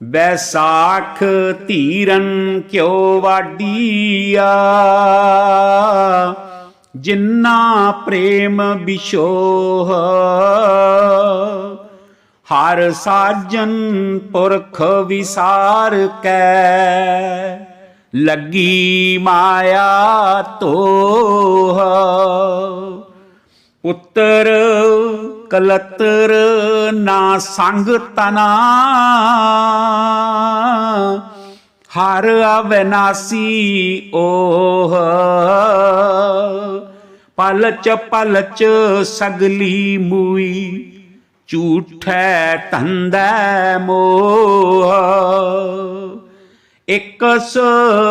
ਬੈਸਾਖ ਧੀਰਨ ਕਿਉ ਵਾਡੀਆ ਜਿੰਨਾ ਪ੍ਰੇਮ ਬਿਸ਼ੋਹ ਹਰ ਸਾਜਨ ਪੁਰਖ ਵਿਸਾਰ ਕੈ। ਲੱਗੀ ਮਾਇਆ ਤੋਹ ਪੁੱਤਰ ਕਲਤਰ ਨਾ ਸੰਗ ਤਨਾ। ਹਰ ਅਵਿਨਾਸੀ ਓਹ। ਪਲਚ ਪਲਚ ਸਗਲੀ ਮੂਈ ਝੂਠੈ ਧੰਦੈ ਮੋਹ। ਇਕਸ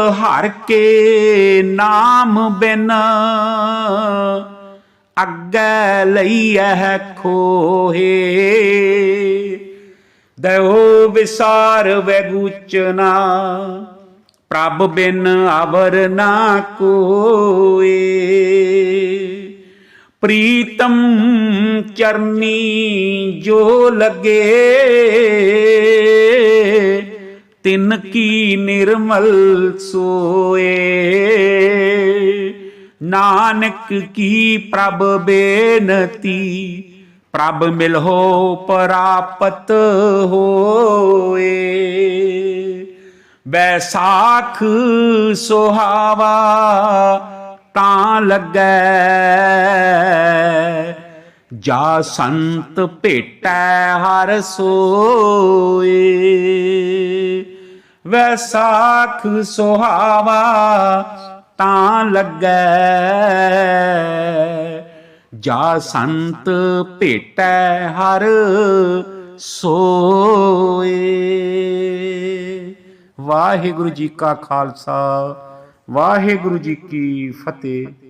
ਹਰ ਕੇ ਨਾਮ ਬਿਨ। ਅੱਗੇ ਲਈਐ ਖੋਹੇ। ਦਇਓ ਵਿਸਾਰ ਵੈਗੂਚਨਾ ਪ੍ਰਭ ਬਿਨ ਆਵਰ ਨਾ ਕੋਏ। ਪ੍ਰੀਤਮ ਚਰਨੀ ਜੋ ਲਗੇ, ਤਿਨ ਕੀ ਨਿਰਮਲ ਸੋਏ। ਨਾਨਕ ਕੀ ਪ੍ਰਭ ਬੇਨਤੀ? ਪ੍ਰਭ ਮਿਲਹੋ ਪ੍ਰਾਪਤ ਹੋਏ। ਬੈਸਾਖ ਸੁਹਾਵਾ ਤਾਂ ਲੱਗੈ। ਜਾ ਸੰਤ ਭੇਟੈ ਹਰ ਸੋਏ। ਵੈਸਾਖ ਸੁਹਾਵਾ ਤਾਂ ਲੱਗੈ। ਜਾ ਸੰਤ ਭੇਟੈ ਹਰ ਸੋਏ। ਵਾਹਿਗੁਰੂ ਜੀ ਕਾ ਖਾਲਸਾ, ਵਾਹਿਗੁਰੂ ਜੀ ਕੀ ਫਤਿਹ।